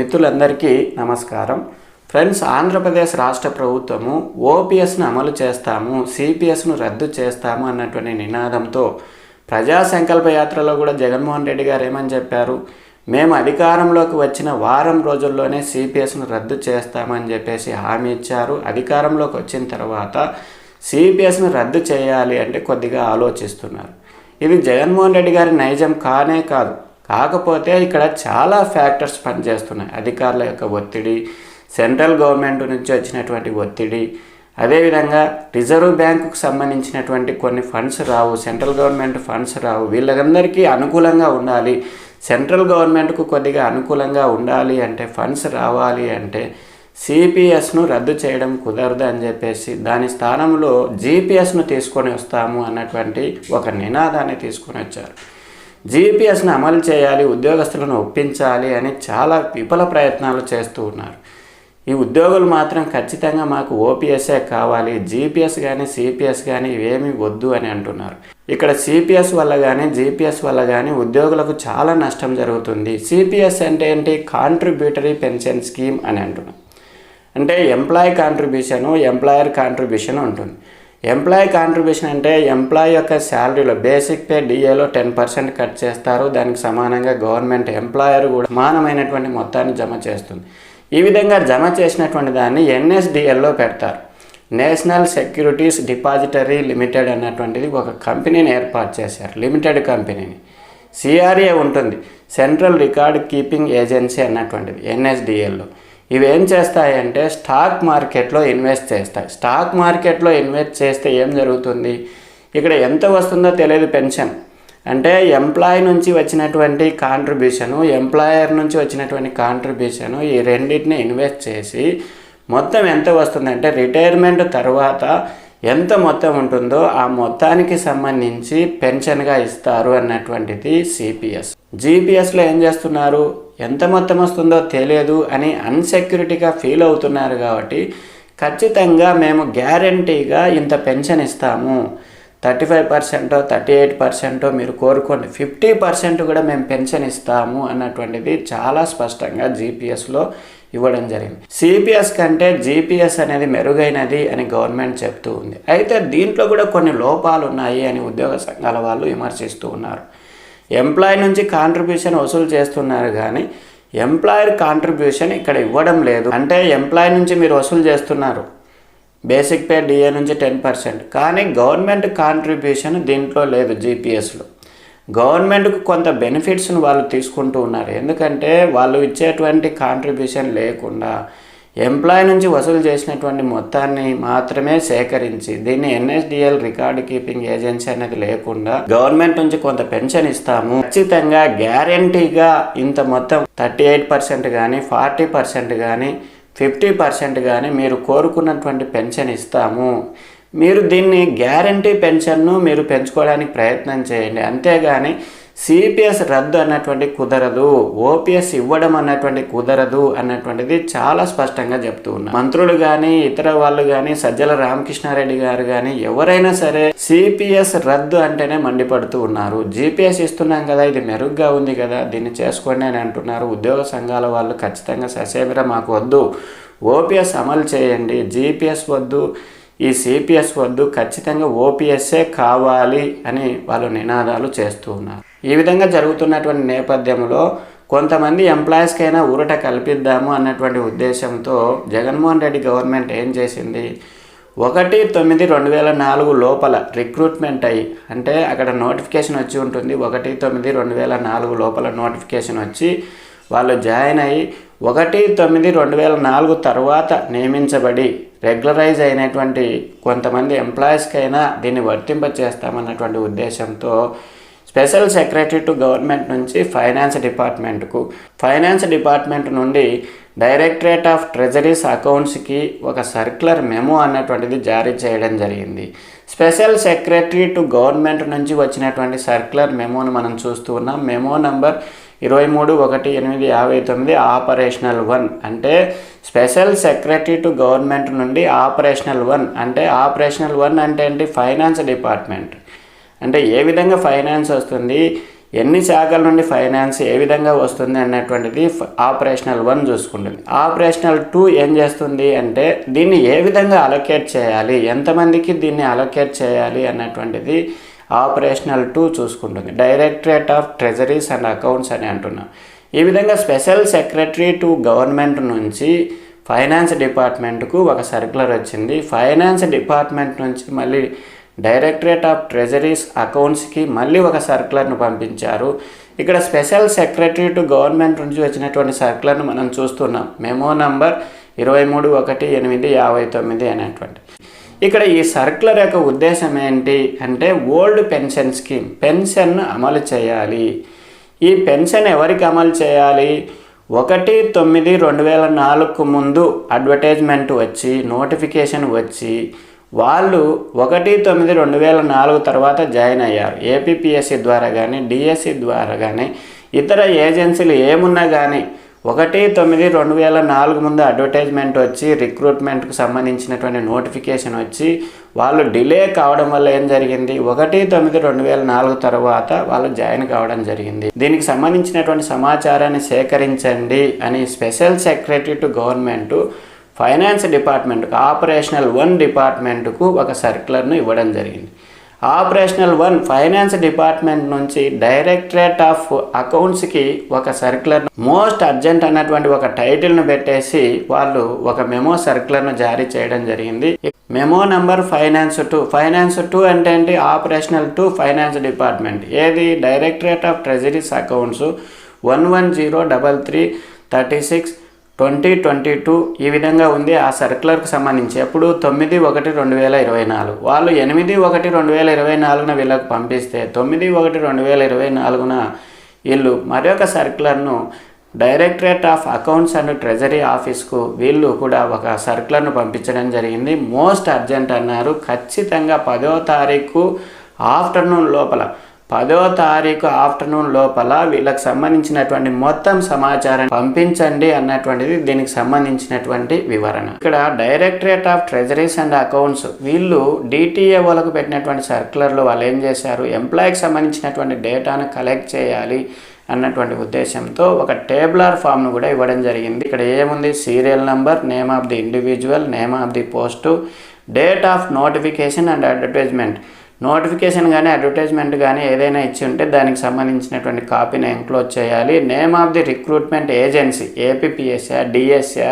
మిత్రులందరికీ నమస్కారం. ఫ్రెండ్స్ ఆంధ్రప్రదేశ్ రాష్ట్ర ప్రభుత్వము ఓపీఎస్ను అమలు చేస్తాము సిపిఎస్ను రద్దు చేస్తాము అన్నటువంటి నినాదంతో ప్రజా సంకల్ప యాత్రలో కూడా జగన్మోహన్ రెడ్డి గారు ఏమని చెప్పారు? మేము అధికారంలోకి వచ్చిన వారం రోజుల్లోనే సిపిఎస్ను రద్దు చేస్తామని చెప్పేసి హామీ ఇచ్చారు. అధికారంలోకి వచ్చిన తర్వాత సిపిఎస్ను రద్దు చేయాలి అంటే కొద్దిగా ఆలోచిస్తున్నారు. ఇది జగన్మోహన్ రెడ్డి గారి నైజం కానే కాదు. కాకపోతే ఇక్కడ చాలా ఫ్యాక్టర్స్ పనిచేస్తున్నాయి. అధికారుల యొక్క ఒత్తిడి సెంట్రల్ గవర్నమెంట్ నుంచి వచ్చినటువంటి ఒత్తిడి అదేవిధంగా రిజర్వ్ బ్యాంకుకు సంబంధించినటువంటి కొన్ని ఫండ్స్ రావు సెంట్రల్ గవర్నమెంట్ ఫండ్స్ రావు. వీళ్ళందరికీ అనుకూలంగా ఉండాలి. సెంట్రల్ గవర్నమెంట్కు కొద్దిగా అనుకూలంగా ఉండాలి అంటే ఫండ్స్ రావాలి అంటే సిపిఎస్ను రద్దు చేయడం కుదరదు అని చెప్పేసి దాని స్థానంలో జీపీఎస్ను తీసుకొని వస్తాము అన్నటువంటి ఒక నినాదాన్ని తీసుకొని వచ్చారు. జీపీఎస్ను అమలు చేయాలి ఉద్యోగస్తులను ఒప్పించాలి అని చాలా విఫల ప్రయత్నాలు చేస్తూ ఉన్నారు. ఈ ఉద్యోగులు మాత్రం ఖచ్చితంగా మాకు ఓపీఎస్ఏ కావాలి జీపీఎస్ కానీ సిపిఎస్ కానీ ఇవేమీ వద్దు అని అంటున్నారు. ఇక్కడ సిపిఎస్ వల్ల కానీ జీపీఎస్ వల్ల కానీ ఉద్యోగులకు చాలా నష్టం జరుగుతుంది. సిపిఎస్ అంటే ఏంటి? కాంట్రిబ్యూటరీ పెన్షన్ స్కీమ్ అని అంటున్నాం. అంటే ఎంప్లాయీ కాంట్రిబ్యూషను ఎంప్లాయర్ కాంట్రిబ్యూషన్ ఉంటుంది ఎంప్లాయీ కాంట్రిబ్యూషన్ అంటే ఎంప్లాయీ యొక్క శాలరీలో బేసిక్ పే డిఏలో టెన్ పర్సెంట్ కట్ చేస్తారు. దానికి సమానంగా గవర్నమెంట్ ఎంప్లాయర్ కూడా సమానమైనటువంటి మొత్తాన్ని జమ చేస్తుంది. ఈ విధంగా జమ చేసినటువంటి దాన్ని ఎన్ఎస్డిఎల్లో పెడతారు. నేషనల్ సెక్యూరిటీస్ డిపాజిటరీ లిమిటెడ్ అన్నటువంటిది ఒక కంపెనీని ఏర్పాటు చేశారు. లిమిటెడ్ కంపెనీని. సిఆర్ఏ ఉంటుంది. సెంట్రల్ రికార్డ్ కీపింగ్ ఏజెన్సీ అన్నటువంటిది ఎన్ఎస్డిఎల్లో ఇవి ఏం చేస్తాయంటే స్టాక్ మార్కెట్లో ఇన్వెస్ట్ చేస్తాయి. స్టాక్ మార్కెట్లో ఇన్వెస్ట్ చేస్తే ఏం జరుగుతుంది? ఇక్కడ ఎంత వస్తుందో తెలియదు పెన్షన్. అంటే ఎంప్లాయ్ నుంచి వచ్చినటువంటి కాంట్రిబ్యూషను ఎంప్లాయర్ నుంచి వచ్చినటువంటి కాంట్రిబ్యూషను ఈ రెండింటిని ఇన్వెస్ట్ చేసి మొత్తం ఎంత వస్తుందంటే రిటైర్మెంట్ తర్వాత ఎంత మొత్తం ఉంటుందో ఆ మొత్తానికి సంబంధించి పెన్షన్గా ఇస్తారు అన్నటువంటిది సిపిఎస్ జీపీఎస్లో ఏం చేస్తున్నారు? ఎంత మొత్తం వస్తుందో తెలియదు అని అన్సెక్యూరిటీగా ఫీల్ అవుతున్నారు కాబట్టి ఖచ్చితంగా మేము గ్యారంటీగా ఇంత పెన్షన్ ఇస్తాము. థర్టీ ఫైవ్ పర్సెంటో థర్టీ ఎయిట్ పర్సెంటో మీరు కోరుకోండి. ఫిఫ్టీ పర్సెంట్ కూడా మేము పెన్షన్ ఇస్తాము అన్నటువంటిది చాలా స్పష్టంగా జీపీఎస్లో ఇవ్వడం జరిగింది. సిపిఎస్ కంటే జీపీఎస్ అనేది మెరుగైనది అని గవర్నమెంట్ చెప్తూ ఉంది. అయితే దీంట్లో కూడా కొన్ని లోపాలు ఉన్నాయి అని ఉద్యోగ సంఘాల వాళ్ళు విమర్శిస్తూ ఉన్నారు. ఎంప్లాయీ నుంచి కాంట్రిబ్యూషన్ వసూలు చేస్తున్నారు కానీ ఎంప్లాయర్ కాంట్రిబ్యూషన్ ఇక్కడ ఇవ్వడం లేదు. అంటే ఎంప్లాయీ నుంచి మీరు వసూలు చేస్తున్నారు. బేసిక్ పే డిఏ నుంచి టెన్ పర్సెంట్ కానీ గవర్నమెంట్ కాంట్రిబ్యూషన్ దీంట్లో లేదు జీపీఎస్లో గవర్నమెంట్కు కొంత బెనిఫిట్స్ను వాళ్ళు తీసుకుంటూ ఉన్నారు. ఎందుకంటే వాళ్ళు ఇచ్చేటువంటి కాంట్రిబ్యూషన్ లేకుండా ఎంప్లాయ్ నుంచి వసూలు చేసినటువంటి మొత్తాన్ని మాత్రమే సేకరించి దీన్ని ఎన్ఎస్డిఎల్ రికార్డ్ కీపింగ్ ఏజెన్సీ అనేది లేకుండా గవర్నమెంట్ నుంచి కొంత పెన్షన్ ఇస్తాము. ఖచ్చితంగా గ్యారంటీగా ఇంత మొత్తం థర్టీ ఎయిట్ పర్సెంట్ కానీ ఫార్టీ పర్సెంట్ కానీ ఫిఫ్టీ పర్సెంట్ కానీ మీరు కోరుకున్నటువంటి పెన్షన్ ఇస్తాము. మీరు దీన్ని గ్యారంటీ పెన్షన్ను మీరు పెంచుకోవడానికి ప్రయత్నం చేయండి. అంతేగాని సిపిఎస్ రద్దు అన్నటువంటి కుదరదు ఓపీఎస్ ఇవ్వడం అన్నటువంటి కుదరదు అన్నటువంటిది చాలా స్పష్టంగా చెప్తూ ఉన్నారు మంత్రులు కానీ ఇతర వాళ్ళు కానీ సజ్జల రామకృష్ణారెడ్డి గారు కానీ ఎవరైనా సరే సిపిఎస్ రద్దు అంటేనే మండిపడుతూ ఉన్నారు. జీపీఎస్ ఇస్తున్నాం కదా ఇది మెరుగ్గా ఉంది కదా దీన్ని చేసుకోండి అని అంటున్నారు. ఉద్యోగ సంఘాల వాళ్ళు ఖచ్చితంగా ససేమిర మాకు వద్దు. ఓపీఎస్ అమలు చేయండి. జీపీఎస్ వద్దు. ఈ సిపిఎస్ వద్దు. ఖచ్చితంగా ఓపీఎస్ఏ కావాలి అని వాళ్ళు నినాదాలు చేస్తూ ఉన్నారు. ఈ విధంగా జరుగుతున్నటువంటి నేపథ్యంలో కొంతమంది ఎంప్లాయీస్కైనా ఊరట కల్పిద్దాము అన్నటువంటి ఉద్దేశంతో జగన్మోహన్ రెడ్డి గవర్నమెంట్ ఏం చేసింది? ఒకటి తొమ్మిది రెండు వేల నాలుగు లోపల రిక్రూట్మెంట్ అయ్యి అంటే అక్కడ నోటిఫికేషన్ వచ్చి ఉంటుంది. ఒకటి తొమ్మిది రెండు వేల నాలుగు లోపల నోటిఫికేషన్ వచ్చి వాళ్ళు జాయిన్ అయ్యి ఒకటి తొమ్మిది రెండు వేల నాలుగు తర్వాత నియమించబడి రెగ్యులరైజ్ అయినటువంటి కొంతమంది ఎంప్లాయీస్కైనా దీన్ని వర్తింప చేస్తామన్నటువంటి ఉద్దేశంతో స్పెషల్ సెక్రటరీ టు గవర్నమెంట్ నుంచి ఫైనాన్స్ డిపార్ట్మెంట్కు. ఫైనాన్స్ డిపార్ట్మెంట్ నుండి డైరెక్టరేట్ ఆఫ్ ట్రెజరీస్ అకౌంట్స్కి ఒక సర్క్యులర్ మెమో అన్నటువంటిది జారీ చేయడం జరిగింది. స్పెషల్ సెక్రటరీ టు గవర్నమెంట్ నుంచి వచ్చినటువంటి సర్క్యులర్ మెమోను మనం చూస్తూ ఉన్నాం. మెమో నంబర్ ఇరవై మూడు ఒకటి ఎనిమిది యాభై తొమ్మిది ఆపరేషనల్ వన్. అంటే స్పెషల్ సెక్రటరీ టు గవర్నమెంట్ నుండి ఆపరేషనల్ వన్. అంటే ఆపరేషనల్ వన్ అంటే ఏంటి? Finance department. అంటే ఏ విధంగా ఫైనాన్స్ వస్తుంది ఎన్ని శాఖల నుండి ఫైనాన్స్ ఏ విధంగా వస్తుంది అనేటువంటిది ఆపరేషనల్ వన్ చూసుకుంటుంది. ఆపరేషనల్ టూ ఏం చేస్తుంది అంటే దీన్ని ఏ విధంగా అలొకేట్ చేయాలి ఎంతమందికి దీన్ని అలొకేట్ చేయాలి అన్నటువంటిది ఆపరేషనల్ టూ చూసుకుంటుంది. Directorate of treasuries and accounts అని అంటున్నాం. ఈ విధంగా స్పెషల్ సెక్రటరీ టు గవర్నమెంట్ నుంచి ఫైనాన్స్ డిపార్ట్మెంట్కు ఒక సర్క్యులర్ వచ్చింది. ఫైనాన్స్ డిపార్ట్మెంట్ నుంచి మళ్ళీ డైరెక్టరేట్ ఆఫ్ ట్రెజరీస్ అకౌంట్స్కి మళ్ళీ ఒక సర్కులర్ను పంపించారు. ఇక్కడ స్పెషల్ సెక్రటరీ టు గవర్నమెంట్ నుంచి వచ్చినటువంటి సర్కులర్ను మనం చూస్తున్నాం. మెమో నంబర్ ఇరవై మూడు ఒకటి ఎనిమిది యాభై తొమ్మిది అనేటువంటి. ఇక్కడ ఈ సర్కులర్ యొక్క ఉద్దేశం ఏంటి అంటే ఓల్డ్ పెన్షన్ స్కీమ్ పెన్షన్ను అమలు చేయాలి. ఈ పెన్షన్ ఎవరికి అమలు చేయాలి? ఒకటి తొమ్మిది రెండు వేల నాలుగుకు ముందు అడ్వర్టైజ్మెంట్ వచ్చి నోటిఫికేషన్ వచ్చి వాళ్ళు ఒకటి తొమ్మిది రెండు వేల నాలుగు తర్వాత జాయిన్ అయ్యారు. ఏపీపీఎస్సీ ద్వారా కానీ డిఎస్సి ద్వారా కానీ ఇతర ఏజెన్సీలు ఏమున్నా కానీ ఒకటి తొమ్మిది రెండు వేల నాలుగు ముందు అడ్వర్టైజ్మెంట్ వచ్చి రిక్రూట్మెంట్కు సంబంధించినటువంటి నోటిఫికేషన్ వచ్చి వాళ్ళు డిలే కావడం వల్ల ఏం జరిగింది? ఒకటి తొమ్మిది రెండు వేల నాలుగు తర్వాత వాళ్ళు జాయిన్ కావడం జరిగింది. దీనికి సంబంధించినటువంటి సమాచారాన్ని సేకరించండి అని special secretary to government finance డిపార్ట్మెంట్కు operational one డిపార్ట్మెంట్కు ఒక సర్క్యులర్ను ఇవ్వడం జరిగింది. ఆపరేషనల్ వన్ ఫైనాన్స్ డిపార్ట్మెంట్ నుంచి డైరెక్టరేట్ ఆఫ్ అకౌంట్స్కి ఒక సర్క్యులర్ మోస్ట్ అర్జెంట్ అన్నటువంటి ఒక టైటిల్ను పెట్టేసి వాళ్ళు ఒక మెమో సర్క్యులర్ను జారీ చేయడం జరిగింది. Memo number finance two finance two అంటే ఏంటి? Operational two finance department. ఏది? Directorate of treasuries accounts one one zero double three thirty six twenty twenty two ఈ విధంగా ఉంది ఆ సర్కులర్కు సంబంధించి. అప్పుడు తొమ్మిది ఒకటి రెండు వేల ఇరవై నాలుగు. వాళ్ళు ఎనిమిది ఒకటి రెండు వేల ఇరవై నాలుగున వీళ్ళకు పంపిస్తే తొమ్మిది ఒకటి రెండు వేల ఇరవై నాలుగున వీళ్ళు మరొక సర్క్యులర్ను directorate of accounts and treasury ఆఫీస్కు వీళ్ళు కూడా ఒక సర్కులర్ను పంపించడం జరిగింది. మోస్ట్ అర్జెంట్ అన్నారు. ఖచ్చితంగా పదో తారీఖు ఆఫ్టర్నూన్ లోపల పదో తారీఖు ఆఫ్టర్నూన్ లోపల వీళ్ళకి సంబంధించినటువంటి మొత్తం సమాచారం పంపించండి అన్నటువంటిది దీనికి సంబంధించినటువంటి వివరణ. ఇక్కడ directorate of treasuries and accounts వీళ్ళు డిటిఏ వాళ్ళకు పెట్టినటువంటి సర్క్యులర్లో వాళ్ళు ఏం చేశారు? ఎంప్లాయీకి సంబంధించినటువంటి డేటాను కలెక్ట్ చేయాలి అన్నటువంటి ఉద్దేశంతో ఒక టేబులర్ ఫామ్ను కూడా ఇవ్వడం జరిగింది. ఇక్కడ ఏముంది? Serial number name of the individual name of the post date of notification and advertisement. Notification కానీ అడ్వర్టైజ్మెంట్ కానీ ఏదైనా ఇచ్చి ఉంటే దానికి సంబంధించినటువంటి కాపీని ఎంక్లోజ్ చేయాలి. Name of the recruitment agency ఏపీపీఎస్ఆ డిఎస్ఆ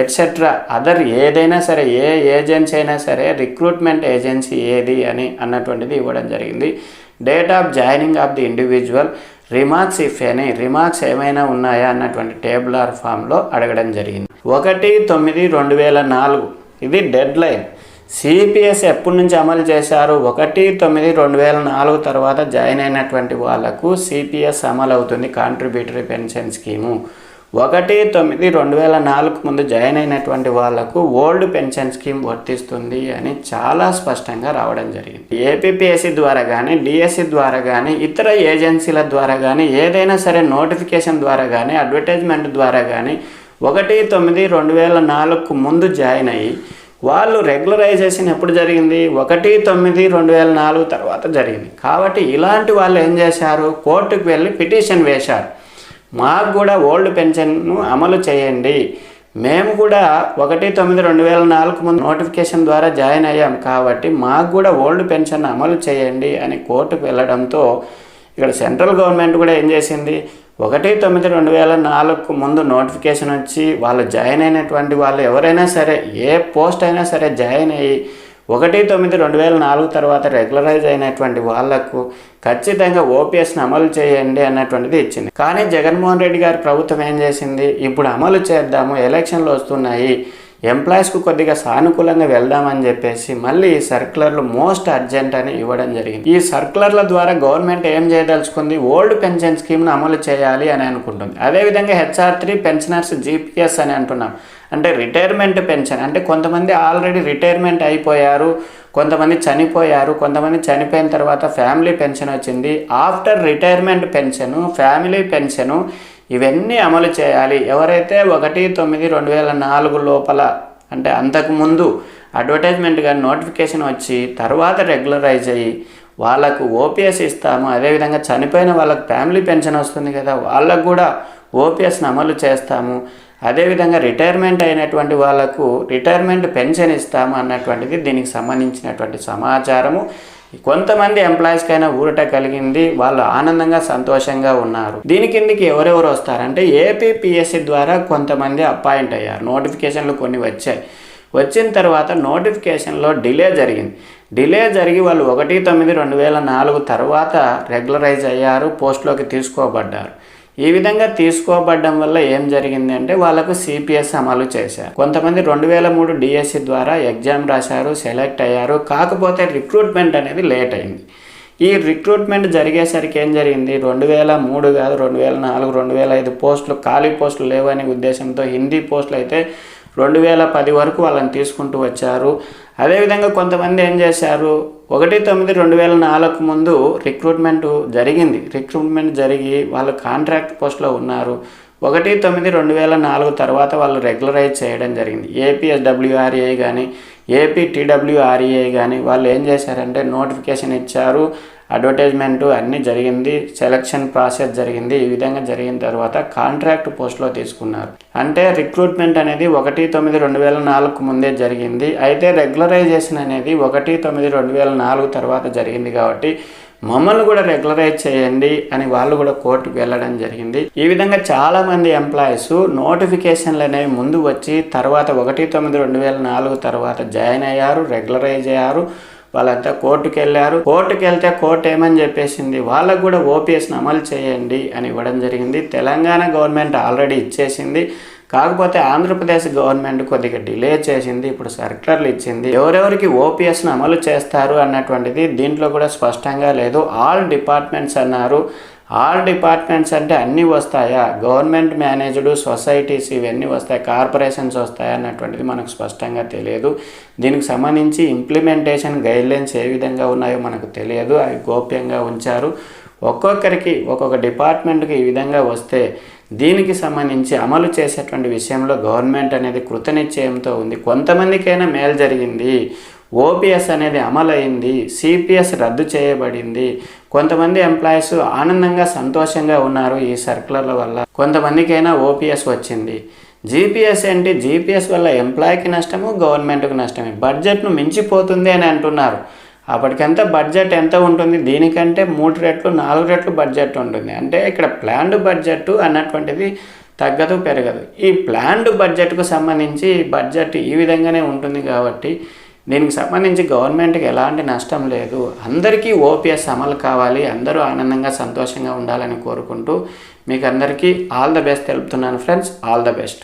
etcetera other ఏదైనా సరే ఏ ఏజెన్సీ అయినా సరే రిక్రూట్మెంట్ ఏజెన్సీ ఏది అని అన్నటువంటిది ఇవ్వడం జరిగింది. Date of joining of the individual remarks if any remarks ఏమైనా ఉన్నాయా అన్నటువంటి టేబుల్ ఆర్ ఫామ్లో అడగడం జరిగింది. ఒకటి తొమ్మిది రెండు వేల నాలుగు ఇది డెడ్ లైన్ సిపిఎస్ ఎప్పటి నుంచి అమలు చేశారు? ఒకటి తొమ్మిది రెండు వేల నాలుగు తర్వాత జాయిన్ అయినటువంటి వాళ్ళకు సిపిఎస్ అమలు అవుతుంది కాంట్రిబ్యూటరీ పెన్షన్ స్కీము ఒకటి తొమ్మిది రెండు వేల నాలుగు ముందు జాయిన్ అయినటువంటి వాళ్ళకు ఓల్డ్ పెన్షన్ స్కీమ్ వర్తిస్తుంది అని చాలా స్పష్టంగా రావడం జరిగింది. ఏపీపీఎస్సీ ద్వారా కానీ డిఎస్సి ద్వారా కానీ ఇతర ఏజెన్సీల ద్వారా కానీ ఏదైనా సరే నోటిఫికేషన్ ద్వారా కానీ అడ్వర్టైజ్మెంట్ ద్వారా కానీ ఒకటి తొమ్మిది రెండు వేల నాలుగుకు ముందు జాయిన్ అయ్యి వాళ్ళు రెగ్యులరైజేషన్ ఎప్పుడు జరిగింది? ఒకటి తొమ్మిది రెండు వేల నాలుగు తర్వాత జరిగింది. కాబట్టి ఇలాంటి వాళ్ళు ఏం చేశారు? కోర్టుకు వెళ్ళి పిటిషన్ వేశారు. మాకు కూడా ఓల్డ్ పెన్షన్ను అమలు చేయండి. మేము కూడా ఒకటి తొమ్మిది రెండు వేల నాలుగు ముందు నోటిఫికేషన్ ద్వారా జాయిన్ అయ్యాం. కాబట్టి మాకు కూడా ఓల్డ్ పెన్షన్ అమలు చేయండి అని కోర్టుకు వెళ్ళడంతో ఇక్కడ సెంట్రల్ గవర్నమెంట్ కూడా ఏం చేసింది? ఒకటి తొమ్మిది రెండు వేల నాలుగుకు ముందు నోటిఫికేషన్ వచ్చి వాళ్ళు జాయిన్ అయినటువంటి వాళ్ళు ఎవరైనా సరే ఏ పోస్ట్ అయినా సరే జాయిన్ అయ్యి ఒకటి తొమ్మిది రెండు వేల నాలుగు తర్వాత రెగ్యులరైజ్ అయినటువంటి వాళ్ళకు ఖచ్చితంగా ఓపీఎస్ని అమలు చేయండి అన్నటువంటిది ఇచ్చింది. కానీ జగన్మోహన్ రెడ్డి గారి ప్రభుత్వం ఏం చేసింది? ఇప్పుడు అమలు చేద్దాము ఎలక్షన్లు వస్తున్నాయి. ఎంప్లాయీస్కు కొద్దిగా సానుకూలంగా వెళ్దామని చెప్పేసి మళ్ళీ ఈ సర్క్యులర్లు మోస్ట్ అర్జెంట్ అని ఇవ్వడం జరిగింది. ఈ సర్క్యులర్ల ద్వారా గవర్నమెంట్ ఏం చేయదలుచుకుంది? ఓల్డ్ పెన్షన్ స్కీమ్ను అమలు చేయాలి అని అనుకుంటుంది. అదేవిధంగా హెచ్ఆర్ త్రీ పెన్షనర్స్ జీపీఎస్ అని అంటున్నాం. అంటే రిటైర్మెంట్ పెన్షన్. అంటే కొంతమంది ఆల్రెడీ రిటైర్మెంట్ అయిపోయారు కొంతమంది చనిపోయారు కొంతమంది చనిపోయిన తర్వాత ఫ్యామిలీ పెన్షన్ వచ్చింది. After retirement pension family pension ఇవన్నీ అమలు చేయాలి. ఎవరైతే ఒకటి తొమ్మిది రెండు వేల నాలుగు లోపల అంటే అంతకుముందు అడ్వర్టైజ్మెంట్గా నోటిఫికేషన్ వచ్చి తర్వాత రెగ్యులరైజ్ అయ్యి వాళ్ళకు ఓపీఎస్ ఇస్తాము. అదేవిధంగా చనిపోయిన వాళ్ళకు ఫ్యామిలీ పెన్షన్ వస్తుంది కదా వాళ్ళకు కూడా ఓపీఎస్ని అమలు చేస్తాము. అదేవిధంగా రిటైర్మెంట్ అయినటువంటి వాళ్ళకు రిటైర్మెంట్ పెన్షన్ ఇస్తాము అన్నటువంటిది దీనికి సంబంధించినటువంటి సమాచారము. కొంతమంది ఎంప్లాయీస్కైనా ఊరట కలిగింది వాళ్ళు ఆనందంగా సంతోషంగా ఉన్నారు. దీని కిందకి ఎవరెవరు వస్తారంటే ఏపీపీఎస్సీ ద్వారా కొంతమంది అపాయింట్ అయ్యారు. నోటిఫికేషన్లు కొన్ని వచ్చాయి. వచ్చిన తర్వాత నోటిఫికేషన్లో డిలే జరిగింది. డిలే జరిగి వాళ్ళు ఒకటి తొమ్మిది రెండు వేల నాలుగు తర్వాత రెగ్యులరైజ్ అయ్యారు పోస్ట్లోకి తీసుకోబడ్డారు. ఈ విధంగా తీసుకోబడ్డం వల్ల ఏం జరిగింది అంటే వాళ్ళకు సిపిఎస్ అమలు చేశారు. కొంతమంది రెండు వేల మూడు డిఎస్సి ద్వారా ఎగ్జామ్ రాశారు సెలెక్ట్ అయ్యారు. కాకపోతే రిక్రూట్మెంట్ అనేది లేట్ అయింది. ఈ రిక్రూట్మెంట్ జరిగేసరికి ఏం జరిగింది? రెండు వేల మూడు కాదు రెండు వేల నాలుగు రెండు వేల ఐదు పోస్టులు ఖాళీ పోస్టులు లేవనే ఉద్దేశంతో హిందీ పోస్టులు అయితే రెండు వేల పది వరకు వాళ్ళని తీసుకుంటూ వచ్చారు. అదేవిధంగా కొంతమంది ఏం చేశారు? ఒకటి తొమ్మిది రెండు వేల నాలుగు ముందు రిక్రూట్మెంట్ జరిగింది. రిక్రూట్మెంట్ జరిగి వాళ్ళు కాంట్రాక్ట్ పోస్ట్లో ఉన్నారు. ఒకటి తొమ్మిది రెండు వేల నాలుగు తర్వాత వాళ్ళు రెగ్యులరైజ్ చేయడం జరిగింది. ఏపీఎస్డబ్ల్యూఆర్ఏ కానీ ఏపీ టీడబ్ల్యూఆర్ఏ కానీ వాళ్ళు ఏం చేశారంటే నోటిఫికేషన్ ఇచ్చారు. అడ్వర్టైజ్మెంటు అన్నీ జరిగింది సెలక్షన్ ప్రాసెస్ జరిగింది ఈ విధంగా జరిగిన తర్వాత కాంట్రాక్ట్ పోస్ట్లో తీసుకున్నారు. అంటే రిక్రూట్మెంట్ అనేది ఒకటి తొమ్మిది రెండు వేల నాలుగు ముందే జరిగింది. అయితే రెగ్యులరైజేషన్ అనేది ఒకటి తొమ్మిది రెండు వేల నాలుగు తర్వాత జరిగింది కాబట్టి మమ్మల్ని కూడా రెగ్యులరైజ్ చేయండి అని వాళ్ళు కూడా కోర్టుకు వెళ్ళడం జరిగింది. ఈ విధంగా చాలామంది ఎంప్లాయీస్ నోటిఫికేషన్లు అనేవి ముందు వచ్చి తర్వాత ఒకటి తొమ్మిది రెండు వేల నాలుగు తర్వాత జాయిన్ అయ్యారు రెగ్యులరైజ్ అయ్యారు. వాళ్ళంతా కోర్టుకు వెళ్ళారు కోర్టుకు వెళ్తే కోర్టు ఏమని చెప్పేసింది? వాళ్ళకు కూడా ఓపీఎస్ని అమలు చేయండి అని ఇవ్వడం జరిగింది. తెలంగాణ గవర్నమెంట్ ఆల్రెడీ ఇచ్చేసింది. కాకపోతే ఆంధ్రప్రదేశ్ గవర్నమెంట్ కొద్దిగా డిలే చేసింది. ఇప్పుడు సర్క్యులర్లు ఇచ్చింది. ఎవరెవరికి ఓపీఎస్ను అమలు చేస్తారు అన్నటువంటిది దీంట్లో కూడా స్పష్టంగా లేదు. ఆల్ డిపార్ట్మెంట్స్ అన్నారు. ఆల్ డిపార్ట్మెంట్స్ అంటే అన్నీ వస్తాయా? గవర్నమెంట్ మేనేజ్డ్ సొసైటీస్ ఇవన్నీ వస్తాయి? కార్పొరేషన్స్ వస్తాయా? అన్నటువంటిది మనకు స్పష్టంగా తెలియదు. దీనికి సంబంధించి ఇంప్లిమెంటేషన్ గైడ్లైన్స్ ఏ విధంగా ఉన్నాయో మనకు తెలియదు. అవి గోప్యంగా ఉంచారు. ఒక్కొక్కరికి ఒక్కొక్క డిపార్ట్మెంట్కి ఈ విధంగా వస్తే దీనికి సంబంధించి అమలు చేసేటువంటి విషయంలో గవర్నమెంట్ అనేది కృతనిశ్చయంతో ఉంది. కొంతమందికైనా మేలు జరిగింది. ఓపీఎస్ అనేది అమలైంది సిపిఎస్ రద్దు చేయబడింది. కొంతమంది ఎంప్లాయీస్ ఆనందంగా సంతోషంగా ఉన్నారు ఈ సర్కులర్ల వల్ల. కొంతమందికైనా ఓపీఎస్ వచ్చింది. జీపీఎస్ ఏంటి? జీపీఎస్ వల్ల ఎంప్లాయీకి నష్టము గవర్నమెంట్కి నష్టమే. బడ్జెట్ను మించిపోతుంది అని అంటున్నారు. అప్పటికెంత బడ్జెట్ ఎంత ఉంటుంది? దీనికంటే మూడు రెట్లు నాలుగు రెట్లు బడ్జెట్ ఉంటుంది. అంటే ఇక్కడ ప్లాన్డ్ బడ్జెట్ అన్నటువంటిది తగ్గదు పెరగదు. ఈ ప్లాన్డ్ బడ్జెట్కు సంబంధించి బడ్జెట్ ఈ విధంగానే ఉంటుంది కాబట్టి దీనికి సంబంధించి గవర్నమెంట్కి ఎలాంటి నష్టం లేదు. అందరికీ ఓపీఎస్ అమలు కావాలి. అందరూ ఆనందంగా సంతోషంగా ఉండాలని కోరుకుంటూ మీకు అందరికీ ఆల్ ద బెస్ట్. తెలుపుతున్నాను ఫ్రెండ్స్. All the best.